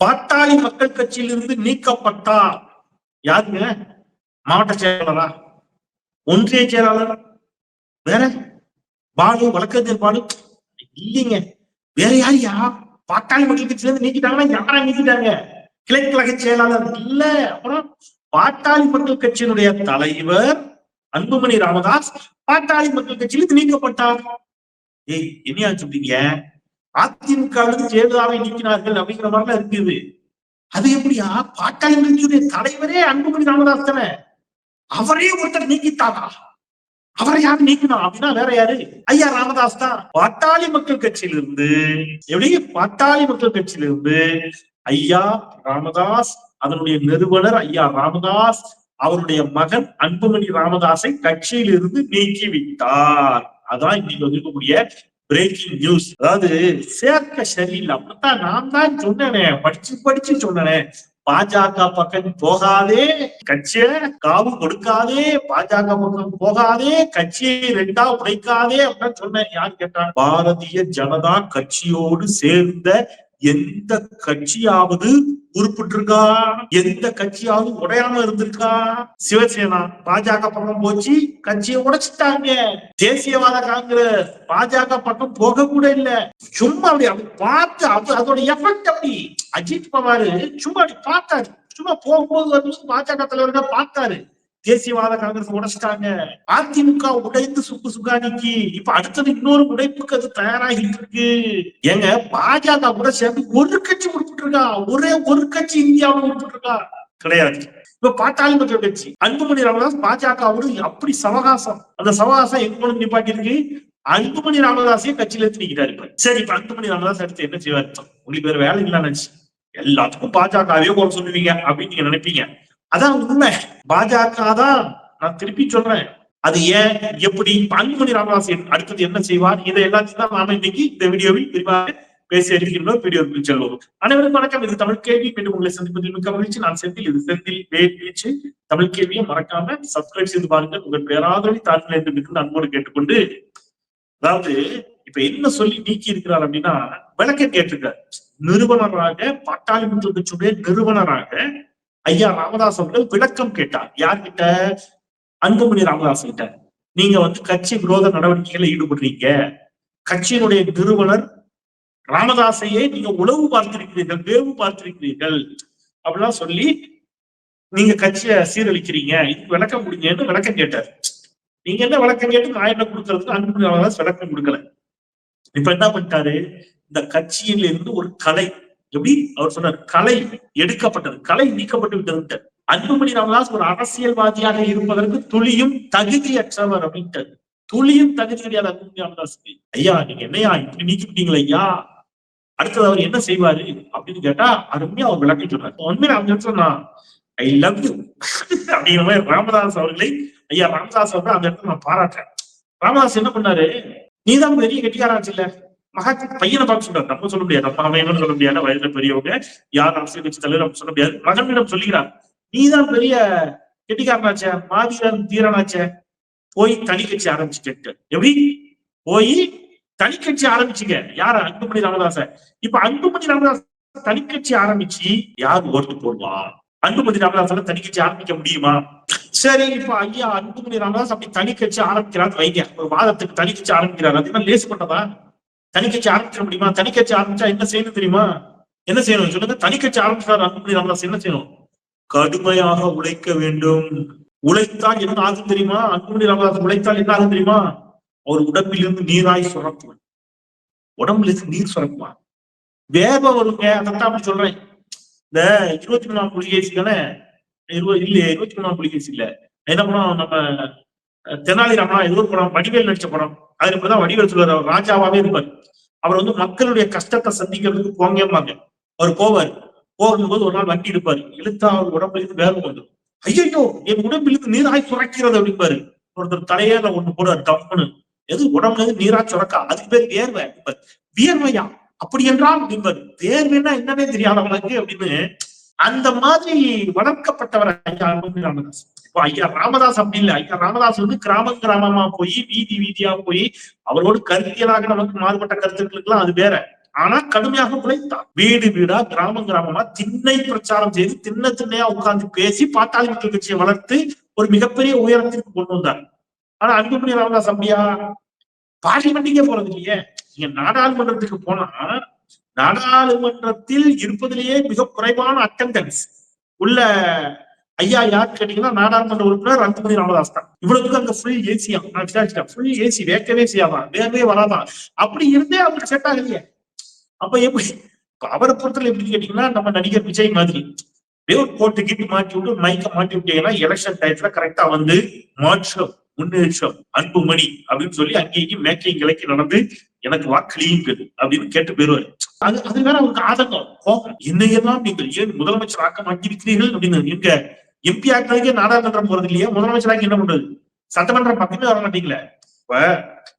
பாட்டாளி மக்கள் கட்சியிலிருந்து நீக்கப்பட்டார். யாருங்க? மாவட்ட செயலாளரா? ஒன்றிய செயலாளரா? வேற? பாலு வழக்கறிஞர் பாலு? இல்லைங்க. வேற யார் யா? பாட்டாளி மக்கள் கட்சியில இருந்து நீக்கிட்டாங்கன்னா யாரா நீக்கிட்டாங்க? கிழக்கு கழக செயலாளர் இல்ல. அப்புறம் பாட்டாளி மக்கள் கட்சியினுடைய தலைவர் அன்புமணி ராமதாஸ் பாட்டாளி மக்கள் கட்சியிலிருந்து நீக்கப்பட்டார். ஏய் என்னையா சொல்றீங்க அதிமுகவுக்கு ஜெயலலிதாவை நீக்கினார்கள் அப்படிங்கிற மாதிரிலாம் இருக்குது. அது எப்படியா? பாட்டாளி கட்சியுடைய தலைவரே அன்புமணி ராமதாஸ் தானே அவரே ஒருத்தர் நீக்கிட்டாரா? அவரை யாரு நீக்கணும் அப்படின்னா வேற யாரு? ஐயா ராமதாஸ் தான். பாட்டாளி மக்கள் கட்சியிலிருந்து எப்படி? பாட்டாளி மக்கள் கட்சியிலிருந்து ஐயா ராமதாஸ் அதனுடைய நிறுவனர் ஐயா ராமதாஸ் அவருடைய மகன் அன்புமணி ராமதாஸை கட்சியிலிருந்து நீக்கி விட்டார் அதான் இன்னைக்கு வந்திருக்கக்கூடிய பிரேக்கிங் நியூஸ் அதாவது சேர்க்க சரியில்லை. அப்படித்தான் நான் தான் சொன்னேனே. படிச்சு படிச்சு சொன்னேனே. பாஜக பக்கம் போகாதே கட்சிய காவு கொடுக்காதே பாஜக பக்கம் போகாதே கட்சியை ரெண்டா உடைக்காதே அப்படின்னு சொன்னேன். யார் கேட்டான்? பாரதிய ஜனதா கட்சியோடு சேர்ந்த எந்த கட்சியாவது உருப்பிட்டிருக்கா எந்த கட்சியாவது உடையாம இருந்திருக்கா? சிவசேனா பாஜக பக்கம் போச்சு கட்சியை உடைச்சிட்டாங்க. தேசியவாத காங்கிரஸ் பாஜக பக்கம் போக கூட இல்ல. சும்மா அப்படி அப்படி பார்த்து அது அதோட எஃபெக்ட் அப்படி. அஜித் பவாரு சும்மா அப்படி பார்த்தாரு. சும்மா போகும்போது வரும்போது பாஜக தலைவர்கள் பார்த்தாரு. தேசியவாத காங்கிரஸ் உடைச்சிட்டாங்க. அதிமுக உடைந்து சுக்கு சுகானிக்கு இப்ப அடுத்தது இன்னொரு உடைப்புக்கு அது தயாராகிட்டு இருக்கு ஏங்க பாஜக கூட சேர்ந்து ஒரு கட்சி உட்பட்டு இருக்கா ஒரே ஒரு கட்சி இந்தியாவில் உட்பட்டு இருக்கா கிடையாது. இப்ப பாட்டாளி மக்கள் கட்சி. அன்புமணி ராமதாஸ் பாஜகவோடு அப்படி சவகாசம் அந்த சவகாசம் எங்க கொண்டு நிப்பாட்டி இருக்கு அன்புமணி ராமதாஸையும் கட்சியில இருந்து நிக்கிறாரு சரி இப்ப அன்புமணி ராமதாஸ் அடுத்து என்ன செய்வார்? உங்களுக்கு வேற வேலை இல்லைன்னு நினைச்சு. எல்லாத்துக்கும் பாஜகவே போட சொல்லுவீங்க அப்படின்னு நீங்க நினைப்பீங்க. அதான் உண்மை. பாஜக தான் நான் திருப்பி சொல்றேன். அது ஏன்? எப்படி? அன்புமணி ராமதாஸ் அடுத்தது என்ன செய்வார்? இதை எல்லாத்தையும் தான் நாம இன்னைக்கு இந்த வீடியோவில் விரிவாக பேசி அறிவிக்கின்றோம். வீடியோவுக்கு செல்வோம் அனைவருக்கும் வணக்கம். இது தமிழ் கேள்வி. மீண்டும் உங்களை சந்திப்பதில் மிக்க மகிழ்ச்சி. நான் செந்தில். இது செந்தில் பேச்சு தமிழ் கேள்வியை மறக்காம சப்ஸ்கிரைப் செய்து பாருங்கள். உங்கள் பேராதரவை தாழ்நிலை என்று அன்போடு கேட்டுக்கொண்டு அதாவது இப்ப என்ன சொல்லி நீக்கி இருக்கிறார் அப்படின்னா விளக்க கேட்டிருக்கார் நிறுவனராக பாட்டாளி மக்கள் நிறுவனராக ஐயா ராமதாஸ் அவர்கள் விளக்கம் கேட்டார். யார்கிட்ட? அன்புமணி ராமதாஸ் கிட்ட நீங்க வந்து கட்சி விரோத நடவடிக்கைகளை ஈடுபடுறீங்க. கட்சியினுடைய நிறுவனர் ராமதாசையே நீங்க உளவு பார்த்திருக்கிறீர்கள் வேவு பார்த்திருக்கிறீர்கள் அப்படிலாம் சொல்லி நீங்க கட்சியை சீரழிக்கிறீங்க. இதுக்கு விளக்கம் முடிஞ்சேன்னு விளக்கம் கேட்டார். நீங்க என்ன விளக்கம் கேட்டு நான் என்ன கொடுக்கறதுக்கு அன்புமணி ராமதாஸ் விளக்கம் கொடுக்கல. இப்ப என்ன பண்ணிட்டாரு? இந்த கட்சியில இருந்து ஒரு கலை எப்படி? அவர் சொன்னார் கலை எடுக்கப்பட்டது கலை நீக்கப்பட்டு விட்டது அன்புமணி ராமதாஸ் ஒரு அரசியல்வாதியாக இருப்பதற்கு துளியும் தகுதியற்றவர் அப்படின்ட்டு துளியும் தகுதி கிடையாது அன்புமணி ராமதாஸ் ஐயா நீங்க என்னையா இப்படி நீக்கிட்டீங்களா ஐயா? அடுத்தது அவர் என்ன செய்வாரு? அப்படின்னு கேட்டா அருமையா அவர் விளக்கி சொன்னார் உண்மையில அவங்க சொன்னா ஐ லவ் யூ. அப்படிங்கிற மாதிரி ராமதாஸ் அவர்களை ஐயா ராமதாஸ் அவர்கள் அந்த இடத்துல நான் பாராட்டுறேன். ராமதாஸ் என்ன பண்ணாரு? நீதான் பெரிய கெட்டிக்காராச்சு இல்ல? மகா பையனை பார்க்க சொல்றாரு. நம்ம சொல்ல முடியாது. நம்ம அமையணும்னு சொல்ல முடியாது. வயதுல பெரியவங்க யார் அரசியல் கட்சி தலைவர் நம்ம சொல்ல முடியாது. மகனிடம் சொல்லுகிறார் நீதான் பெரிய கெட்டிக்காரனாச்ச மாவீரன் தீரனாச்ச. போய் தனி கட்சி ஆரம்பிச்சுட்டு எப்படி? போய் தனி கட்சி ஆரம்பிச்சுங்க. யார? அன்புமணி ராமதாச. இப்ப அன்புமணி ராமதாஸ் தனி கட்சி ஆரம்பிச்சு யார் ஓட்டு போடுவா? அன்புமணி ராமதாசால தனி கட்சி ஆரம்பிக்க முடியுமா? சரி இப்ப ஐயா அன்புமணி ராமதாஸ் அப்படி தனி கட்சி ஆரம்பிக்கிறார் வைங்க. ஒரு வாதத்துக்கு தனி கட்சி ஆரம்பிக்கிறார். அது என்ன லேசு பண்ணதா தனி கட்சி முடியுமா? தனி கட்சி ஆரம்பிச்சா என்ன செய்யணும் தெரியுமா? என்ன செய்யணும்? சொல்லுங்க. தனி கட்சி ஆரம்பிச்சார் அன்புமணி ராமதாஸ் என்ன செய்யணும்? கடுமையாக உழைக்க வேண்டும். உழைத்தால் என்ன ஆகும் தெரியுமா? அன்புமணி ராமதாஸ் உழைத்தால் என்ன ஆகும் தெரியுமா? அவர் உடம்பிலிருந்து நீராய் சுரக்குவான் உடம்புல இருந்து நீர் சுரக்குவான் வேகம் வருங்க. அதான் அப்படி சொல்றேன். இந்த இருபத்தி மூணாம் புலிகேசி தானே இருபது இல்லையே இருபத்தி மூணாம் புலிகேசி இல்ல. என்ன பண்ணுவோம்? நம்ம தெனாலிராமனா ஏதோ ஒரு படம் வடிவேல் நடிச்ச படம். அதுல இப்பதான் வடிவேல் சொல்லுவார். அவர் ராஜாவாவே இருப்பார். அவர் வந்து மக்களுடைய கஷ்டத்தை சந்திக்கிறதுக்கு போங்கம்பாங்க அவர் போவார். போகும்போது ஒரு நாள் வண்டி எடுப்பாரு. இழுத்தா அவர் உடம்புல இருந்து வேகம் வந்துடும் ஐயோ என் உடம்பிலிருந்து நீராய் சுரக்கிறது அப்படிம்பாரு. ஒருத்தர் தலையில ஒண்ணு போடுவார் டப்புன்னு எது உடம்புல இருந்து நீரா சுரக்கா? அதுக்கு பேர் வேர்வை அப்படிம்பாரு. வியர்வையா அப்படி என்றால் அப்படிம்பாரு. வேர்வைன்னா என்னன்னே தெரியாதவங்களுக்கு அப்படின்னு அந்த மாதிரி வளர்க்கப்பட்டவர் ஐயா ராமதாஸ். ஐயா ராமதாஸ் அப்படி இல்லை. ஐயா ராமதாஸ் வந்து கிராமம் கிராமமா போய் வீதி வீதியா போய் அவரோடு கருத்தியலாக நமக்கு மாறுபட்ட கருத்துக்களுக்கெல்லாம் அது வேற. ஆனா கடுமையாக உழைத்தான். வீடு வீடா கிராமம் கிராமமா திண்ணை பிரச்சாரம் செய்து திண்ண திண்ணையா உட்கார்ந்து பேசி பாட்டாளி மக்கள் கட்சியை வளர்த்து ஒரு மிகப்பெரிய உயரத்திற்கு கொண்டு வந்தார். ஆனா அன்புமணி ராமதாஸ் அப்படியா? பார்லிமெண்ட்டுக்கே போறது இல்லையே. நீங்க நாடாளுமன்றத்துக்கு போனா நாடாளுமன்றத்தில் இருப்பதிலேயே மிக குறைவான அட்டண்டன்ஸ் உள்ள ஐயா யார் கேட்டீங்கன்னா நாடாளுமன்ற உறுப்பினர் அன்புமணி ராமதாஸ் தான் இவ்வளவுக்கு அங்க ஃபுல் ஏசியா நான் விசாரிச்சிட்டேன். ஃபுல் ஏசி வேக்கவே செய்யாதான் வேகவே வராதான் அப்படி இருந்தே அவருக்கு செட் ஆகலையே. அப்ப எப்படி அவரை பொறுத்தல எப்படி கேட்டீங்கன்னா நம்ம நடிகர் விஜய் மாதிரி. அப்படியே ஒரு கோட்டு கிட்டு மாட்டி விட்டு மைக்க மாட்டி விட்டீங்கன்னா எலெக்ஷன் டயத்துல கரெக்டா வந்து மாற்றம் முன்னேற்றம் அன்புமணி அப்படின்னு சொல்லி அங்கேயும் மேக்கையும் கிளைக்கி நடந்து எனக்கு வாக்களியுங்கள் அப்படின்னு கேட்டு போயிருவாரு அது அது வேற அவருக்கு ஆதங்கம் கோபம். என்னையெல்லாம் நீங்கள் ஏன் முதலமைச்சர் ஆக்க மாட்டிருக்கிறீர்கள் அப்படின்னு எங்க எம்பி ஆக்கிறதுக்கே நாடாளுமன்றம் போறது இல்லையா? முதலமைச்சராக என்ன பண்றது? சட்டமன்றம் பக்கமே வர மாட்டீங்களே? இப்ப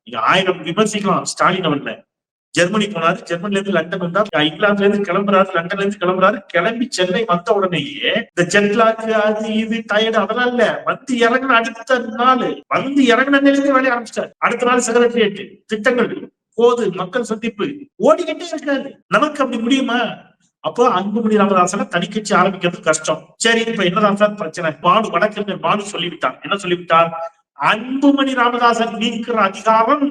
நீங்க ஆயிரம் விமர்சிக்கலாம். ஸ்டாலின் அவர்ல ஜெர்மனி போனாரு. ஜெர்மனில இருந்து லண்டன் வந்தா இங்கிலாந்துல இருந்து கிளம்புறாரு. லண்டன்ல இருந்து கிளம்புறாரு. கிளம்பி சென்னை வந்த உடனேயே இந்த ஜெட்லாக்கு அது இது டயர்டு அதெல்லாம் இல்ல. வந்து இறங்கின அடுத்த நாள் வந்து இறங்கின நிலையில வேலைய ஆரம்பிச்சிட்டாரு. அடுத்த நாள் செக்ரட்டரியேட் திட்டங்கள் போது மக்கள் சந்திப்பு ஓடிக்கிட்டே இருக்காரு. நமக்கு அப்படி முடியுமா? அப்போ அன்புமணி ராமதாசனை தனி கட்சி ஆரம்பிக்கிறது கஷ்டம். சரி இப்ப என்னதான் சார் பிரச்சனை? பாடு வடக்கறிஞர் பாடு சொல்லிவிட்டார் என்ன சொல்லிவிட்டார்? அன்புமணி ராமதாசன் நீக்கிற அதிகாரம்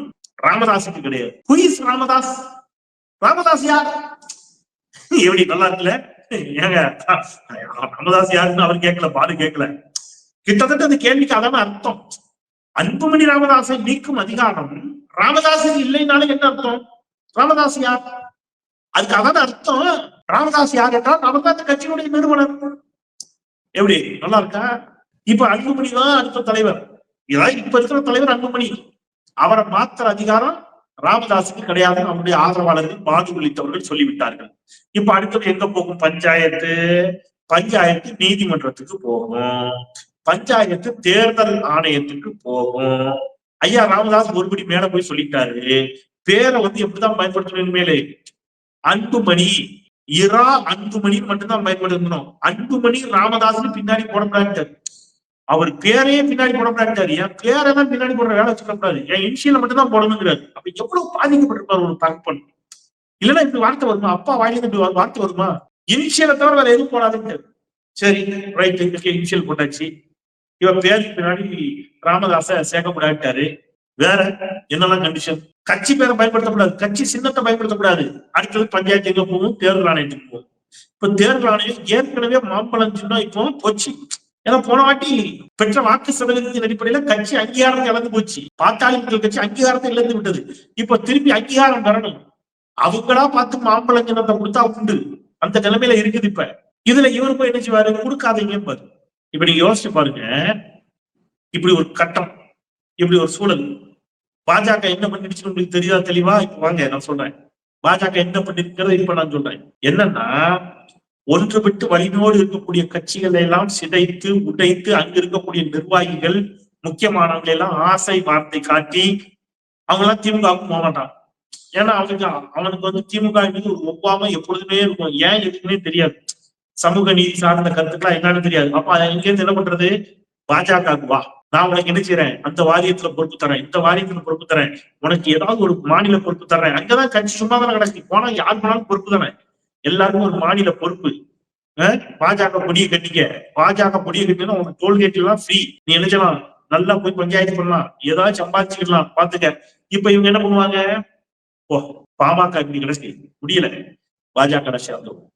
ராமதாஸுக்கு கிடையாது. குயிஸ் ராமதாஸ்? ராமதாஸ் யார்? எப்படி நல்லா இருக்குல்ல? ஏங்க ராமதாஸ் யாருன்னு அவர் கேட்கல பாடு கேட்கல. கிட்டத்தட்ட அந்த கேள்விக்கு அதான அர்த்தம். அன்புமணி ராமதாசை நீக்கும் அதிகாரம் ராமதாசன் இல்லைனாலும் என்ன அர்த்தம்? ராமதாஸ் யார்? அதுக்கு அதான அர்த்தம். ராமதாஸ் யார் என்றால் அவர் அந்த கட்சியினுடைய நிறுவனர். எப்படி? நல்லா இருக்கா? இப்ப அன்புமணி தான் அடுத்த தலைவர். இதான் இப்ப இருக்கிற தலைவர் அன்புமணி. அவரை மாத்திர அதிகாரம் ராமதாஸுக்கு கிடையாது. அவருடைய ஆதரவாளர்கள் பாதி உள்ளிட்டவர்கள் சொல்லிவிட்டார்கள். இப்ப அடுத்தது எங்க போகும்? பஞ்சாயத்து. பஞ்சாயத்து நீதிமன்றத்துக்கு போகும். பஞ்சாயத்து தேர்தல் ஆணையத்துக்கு போகும். ஐயா ராமதாஸ் ஒருபடி மேல போய் சொல்லிட்டாரு. பேரை வந்து எப்படிதான் பயன்படுத்தணும் மேலே அன்புமணி. இரா அன்புமணி மட்டும்தான் பயன்படுத்தணும். அன்புமணி ராமதாஸ்னு பின்னாடி போடக்கூடாது அவர் பேரையே பின்னாடி போடக்கூடாது என் பேரெல்லாம் பின்னாடி போடுற வேலை வச்சுக்கூடாது என் இன்சியல மட்டும் தான் போடணுங்கிறாரு. அப்ப எவ்வளவு பாதிக்கப்பட்டிருப்பாரு ஒரு தகப்பன்? இல்லைன்னா இப்படி வார்த்தை வருமா? அப்பா வாயிலிருந்து இப்படி வார்த்தை வருமா? இனிஷியலை தவிர வேற எதுவும் போடாதுன்னு சரி ரைட் இனிஷியல் போட்டாச்சு. இவன் பேருக்கு பின்னாடி ராமதாச சேர்க்கப்படாட்டாரு வேற என்னெல்லாம் கண்டிஷன் கட்சி பேரை பயன்படுத்தக்கூடாது. கட்சி சின்னத்தை பயன்படுத்தக்கூடாது. அடுத்தது பஞ்சாயத்து எங்க போகும்? தேர்தல் ஆணையத்துக்கு போகும். இப்ப தேர்தல் ஆணையம் ஏற்கனவே மாம்பழம் சொன்னா இப்போ போச்சு. ஏன்னா போன வாட்டி பெற்ற வாக்கு சதவீதத்தின் அடிப்படையில கட்சி அங்கீகாரத்தை இழந்து போச்சு. பாட்டாளி மக்கள் கட்சி அங்கீகாரத்தை இழந்து விட்டது. இப்ப திருப்பி அங்கீகாரம் வரணும். அவங்களா பார்த்து மாம்பழம் சின்னத்தை கொடுத்தா உண்டு. அந்த நிலைமையில இருக்குது இப்ப. இதுல இவர் போய் என்ன செய்வாரு? கொடுக்காதீங்க பாரு இப்படி யோசிச்சு பாருங்க. இப்படி ஒரு கட்டம் இப்படி ஒரு சூழல். பாஜக என்ன பண்ணிடுச்சு உங்களுக்கு தெரியாத தெளிவா? இப்ப வாங்க நான் சொல்றேன். பாஜக என்ன பண்ணிருக்கிறத இப்ப நான் சொல்றேன். என்னன்னா ஒன்றுபட்டு வலிமையோடு இருக்கக்கூடிய கட்சிகளை எல்லாம் சிதைத்து உடைத்து அங்க இருக்கக்கூடிய நிர்வாகிகள் முக்கியமானவங்களை எல்லாம் ஆசை வார்த்தை காட்டி அவங்க எல்லாம் திமுகவுக்கு போக மாட்டான் ஏன்னா அவனுக்கு அவனுக்கு வந்து திமுக மீது ஒரு ஒவ்வாம எப்பொழுதுமே இருக்கும். ஏன் எதுக்குமே தெரியாது. சமூக நீதி சார்ந்த கருத்துக்கெல்லாம் என்னன்னு தெரியாது. அப்ப எங்க இருந்து என்ன பண்றது? பாஜகவுக்கு வா. நான் உனக்கு என்ன செய்யறேன் அந்த வாரியத்துல பொறுப்பு தரேன் இந்த வாரியத்துல பொறுப்பு தரேன் உனக்கு ஏதாவது ஒரு மாநில பொறுப்பு தர்றேன். அங்கதான் கட்சி சும்மா தானே கிடக்கு. போனா யார் போனாலும் பொறுப்பு தானே? எல்லாருக்கும் ஒரு மாநில பொறுப்பு. பாஜக பொடியை கட்டிக்க. பாஜக பொடியை கட்டினா உனக்கு டோல்கேட் எல்லாம் ஃப்ரீ நீ என்ன செய்யலாம்? நல்லா போய் பஞ்சாயத்து பண்ணலாம். ஏதாவது சம்பாதிச்சுக்கலாம். பாத்துக்க இப்ப இவங்க என்ன பண்ணுவாங்க? ஓ பாமக இப்படி கிடைச்சி முடியல. பாஜக சேர்ந்துருவோம்.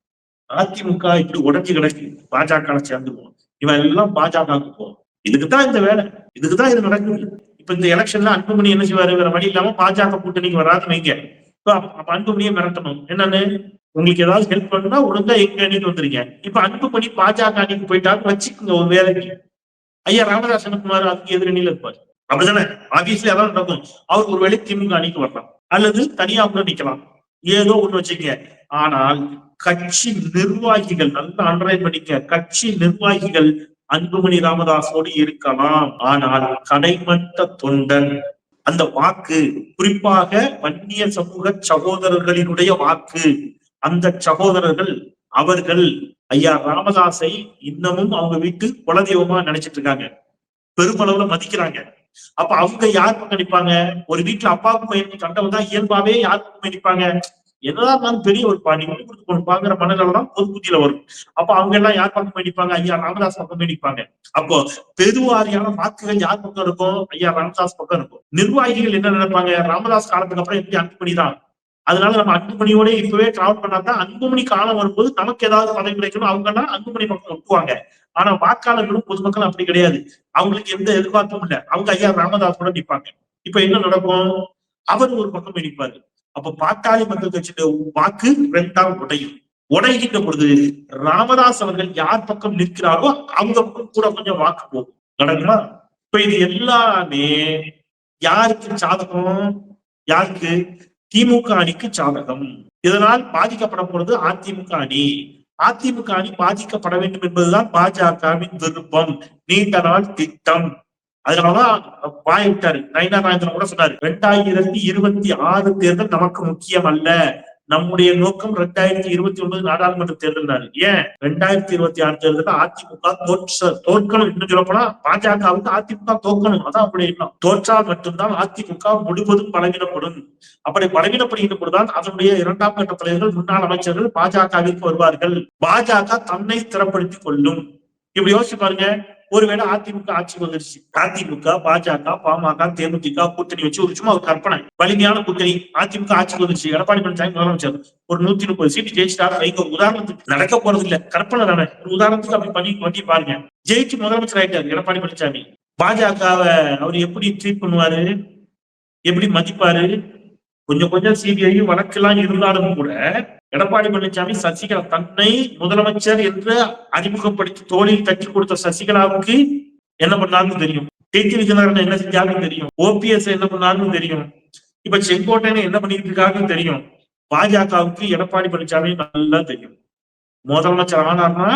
அதிமுக இப்படி உடஞ்சி கிடைச்சி பாஜக சேர்ந்துருவோம். இவன் எல்லாம் பாஜகவுக்கு போவோம் இதுக்குதான் இந்த வேலை. இதுக்குதான் இது நடக்குது. இப்ப இந்த எலெக்ஷன்ல அன்புமணி என்ன செய்வாரு? வேற வழி இல்லாம பாஜக கூட்டணிக்கு வராதுன்னு வைங்க. இப்ப அப்ப அன்புமணியை மிரட்டணும். என்னன்னு? உங்களுக்கு ஏதாவது ஹெல்ப் பண்ணுனா ஒழுங்கா எங்க அணிக்கு வந்துருங்க. இப்ப அன்புமணி பாஜக அணிக்கு போயிட்டாலும் வச்சுக்கோங்க ஒரு வேலைக்கு. ஐயா ராமதாசனுக்குமார் அதுக்கு எதிரணியில இருப்பாரு. அப்படிதானே ஆபீஸ்ல ஏதாவது நடக்கும். அவருக்கு ஒரு வேலை திமுக அணிக்கு வரலாம். அல்லது தனியா கூட நிக்கலாம். ஏதோ ஒண்ணு வச்சுக்க ஆனால் கட்சி நிர்வாகிகள் நல்லா அண்டர்லைன் பண்ணிக்க கட்சி நிர்வாகிகள் அன்புமணி ராமதாஸோடு இருக்கலாம். ஆனால் கடைமட்ட தொண்டன் அந்த வாக்கு குறிப்பாக வன்னிய சமூக சகோதரர்களினுடைய வாக்கு. அந்த சகோதரர்கள் அவர்கள் ஐயா ராமதாஸை இன்னமும் அவங்க வீட்டு குலதெய்வமா நினைச்சிட்டு இருக்காங்க. பெருமளவுல மதிக்கிறாங்க. அப்ப அவங்க யார் நினைப்பாங்க ஒரு வீட்டுல அப்பாவுக்கும் பையனுக்கு சண்டை வந்தா இயல்பாவே யார் நினைப்பாங்க என்னதான் இருந்தாலும் பெரிய ஒரு பாடி விட்டு கொடுத்து கொடுப்பாங்கிற மனநிலை தான் பொது புத்தியில வரும். அப்ப அவங்க எல்லாம் யார் பக்கம் வேண்டிப்பாங்க ஐயா ராமதாஸ் பக்கம் நிற்பாங்க அப்போ பெருவாரியான வாக்குகள் யார் பக்கம் இருக்கும் ஐயா ராமதாஸ் பக்கம் இருக்கும். நிர்வாகிகள் என்ன நினைப்பாங்க? ராமதாஸ் காலத்துக்கு அப்புறம் எப்படி அன்புமணி தான்? அதனால நம்ம அன்புமணியோட இப்பவே டிராவல் பண்ணாதான் அன்புமணி காலம் வரும்போது நமக்கு ஏதாவது பதவி கிடைக்கணும். அவங்க எல்லாம் அன்புமணி பக்கம் ஒட்டுவாங்க. ஆனா வாக்காளர்களும் பொதுமக்கள் அப்படி கிடையாது. அவங்களுக்கு எந்த எதிர்பார்ப்பும் இல்லை. அவங்க ஐயா ராமதாஸ் கூட இப்ப என்ன நடக்கும்? அவர் ஒரு பக்கம் நிற்பாரு அப்ப பாட்டாளி மக்கள் கட்சியுடைய வாக்கு ரெண்டாம் உடையும். உடைகின்ற பொழுது ராமதாஸ் அவர்கள் யார் பக்கம் நிற்கிறாரோ அவங்க பக்கம் கூட கொஞ்சம் வாக்கு போகும். நடக்குமா? இப்ப இது எல்லாமே யாருக்கு சாதகம்? யாருக்கு? திமுக அணிக்கு சாதகம். இதனால் பாதிக்கப்பட போறது அதிமுக அணி. அதிமுக அணி பாதிக்கப்பட வேண்டும் என்பதுதான் பாஜகவின் விருப்பம். நீண்ட நாள் திட்டம். அதனாலதான் வாய் விட்டாரு நயினா நாயந்திரன் கூட சொன்னாரு ரெண்டாயிரத்தி இருபத்தி ஆறு தேர்தல் நமக்கு முக்கியம் அல்ல. நம்முடைய நோக்கம் ரெண்டாயிரத்தி இருபத்தி ஒன்பது நாடாளுமன்ற தேர்தல் ஏன்? ரெண்டாயிரத்தி இருபத்தி ஆறு தேர்தல் அதிமுக தோற்ற தோற்கணும் இன்னும் சொல்ல போனா பாஜகவுக்கு அதிமுக தோற்கணும். அதான் அப்படி எண்ணம். தோற்றால் மட்டும்தான் அதிமுக முழுவதும் பலவீனப்படும். அப்படி பலவீனப்படுகின்ற பொழுதுதான் அதனுடைய இரண்டாம் கட்ட தலைவர்கள் முன்னாள் அமைச்சர்கள் பாஜகவிற்கு வருவார்கள். பாஜக தன்னை ஸ்திரப்படுத்திக் கொள்ளும். இப்படி யோசிச்சு பாருங்க. ஒருவேளை அதிமுக ஆட்சி வந்துருச்சு. அதிமுக பாஜக பாமக தேமுதிக கூட்டணி வச்சு ஒரு சும்மா ஒரு கற்பனை. வலிமையான கூட்டணி அதிமுக ஆட்சிக்கு வந்துருச்சு. எடப்பாடி பழனிசாமி முதலமைச்சர். ஒரு நூத்தி முப்பது சீட்டு ஜெயிச்சிட்டாரு. வைக்க உதாரணத்துக்கு நடக்க போறது இல்ல. கற்பனை தானே. ஒரு உதாரணத்துக்கு அப்படி பண்ணி பண்ணி பாருங்க. ஜெயிச்சு முதலமைச்சர் ஆயிட்டாரு எடப்பாடி பழனிசாமி. பாஜகவை அவர் எப்படி ட்ரீட் பண்ணுவாரு? எப்படி மதிப்பாரு? கொஞ்சம் கொஞ்சம் சிபிஐ வழக்கெல்லாம் இருந்தாலும் கூட எடப்பாடி பழனிசாமி சசிகலா தன்னை முதலமைச்சர் என்று அறிமுகப்படுத்தி தோளில் தட்டி கொடுத்த சசிகலாவுக்கு என்ன பண்ணாருன்னு தெரியும். டிடி விஜயநகரன் என்ன செஞ்சாலும் தெரியும். ஓபிஎஸ் என்ன பண்ணாருன்னு தெரியும். இப்ப செங்கோட்டையன் என்ன பண்ணிட்டு தெரியும். பாஜகவுக்கு எடப்பாடி பழனிசாமி நல்லா தெரியும். முதலமைச்சர் ஆனார்னா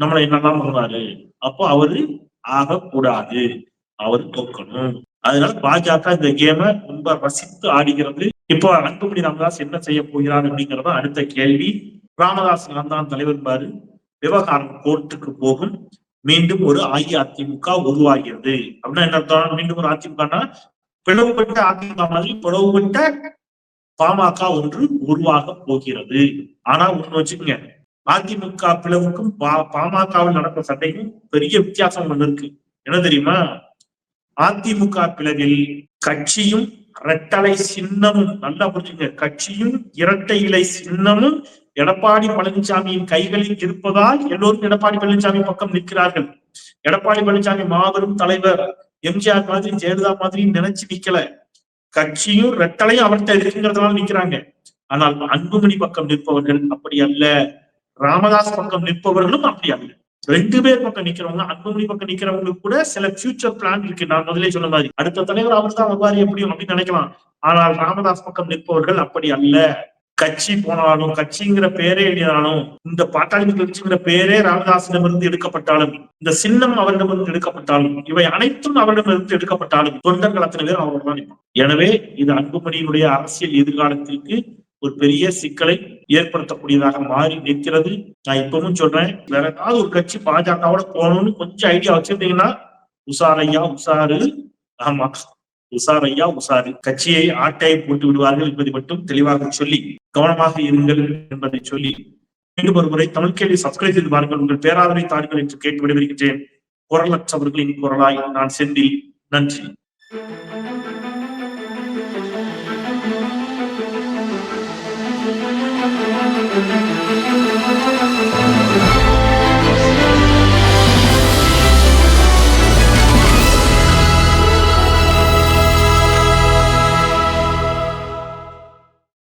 நம்மளை என்னெல்லாம் பண்ணுவாரு? அப்போ அவரு ஆகக்கூடாது. அவர் தோக்கணும். அதனால பாஜக இந்த கேமை ரொம்ப ரசித்து ஆடுகிறது இப்போ அன்புமணி ராமதாஸ் என்ன செய்ய போகிறார் அப்படிங்கிறத அடுத்த கேள்வி. ராமதாஸ் நான் தான் தலைவர் பாரு விவகாரம் கோர்ட்டுக்கு போகும். மீண்டும் ஒரு அஇஅதிமுக உருவாகிறது. அப்படின்னா என்ன மீண்டும் ஒரு அதிமுகனா? பிளவுபட்ட அதிமுக மாதிரி பிளவுபட்ட பாமக ஒன்று உருவாக போகிறது. ஆனா ஒண்ணு வச்சுக்கோங்க அதிமுக பிளவுக்கும் பாமகவில் நடக்கும் சண்டைக்கும் பெரிய வித்தியாசம் ஒன்று இருக்கு. என்ன தெரியுமா? அதிமுக பிளவில் கட்சியும் இரட்டலை சின்னமும் நல்லா புரிஞ்சுங்க. கட்சியும் இரட்டை இலை சின்னமும் எடப்பாடி பழனிசாமியின் கைகளில் இருப்பதால் எல்லோரும் எடப்பாடி பழனிசாமி பக்கம் நிற்கிறார்கள். எடப்பாடி பழனிசாமி மாபெரும் தலைவர். எம்ஜிஆர் மாதிரி ஜெயலலிதா மாதிரி நினைச்சு நிக்கல. கட்சியும் ரெட்டலையும் அவர்கிட்ட இருக்குங்கிறதுனால நிக்கிறாங்க. ஆனால் அன்புமணி பக்கம் நிற்பவர்கள் அப்படி அல்ல. ராமதாஸ் பக்கம் நிற்பவர்களும் அப்படி அல்ல. ரெண்டு பேர் பக்கம் நிக்கிறவங்க அன்புமணி பக்கம் நிக்கிறவங்களுக்கு கூட சில ஃபியூச்சர் பிளான் இருக்கு. நான் முதலே சொன்ன மாதிரி. அடுத்த தலைவர் அவர் தான் வருவாரு எப்படியும் அப்படின்னு நினைக்கலாம். ஆனால் ராமதாஸ் பக்கம் நிற்பவர்கள் அப்படி அல்ல. கட்சி போனாலும் கட்சிங்கிற பேரே எழுதினாலும் இந்த பாட்டாளி கட்சிங்கிற பேரே ராமதாசிடமிருந்து எடுக்கப்பட்டாலும் இந்த சின்னம் அவரிடமிருந்து எடுக்கப்பட்டாலும் இவை அனைத்தும் அவரிடமிருந்து எடுக்கப்பட்டாலும் தொண்டர்கள் அத்தனை பேர் அவரோட தான் எனவே இது அன்புமணியினுடைய அரசியல் எதிர்காலத்திற்கு ஒரு பெரிய சிக்கலை ஏற்படுத்தக்கூடியதாக மாறி நிற்கிறது. நான் இப்பவும் சொல்றேன் வேற ஏதாவது ஒரு கட்சி பாஜகவோட போகணும்னு கொஞ்சம் ஐடியா வச்சிருந்தீங்கன்னா உசாரையா உசாரு ஆமா உசாரையா உசாரு கட்சியை ஆட்டையை போட்டு விடுவார்கள் என்பதை மட்டும் தெளிவாக சொல்லி கவனமாக இருங்கள் என்பதை சொல்லி மீண்டும் ஒரு முறை தமிழ் கேள்வி சப்ஸ்கிரைப் செய்து பாருங்கள். உங்கள் பேராதனை தாருங்கள் என்று கேட்டு விடுவிருக்கின்றேன் குரலற்றவர்களின் குரலாய் நான் சென்றி நன்றி.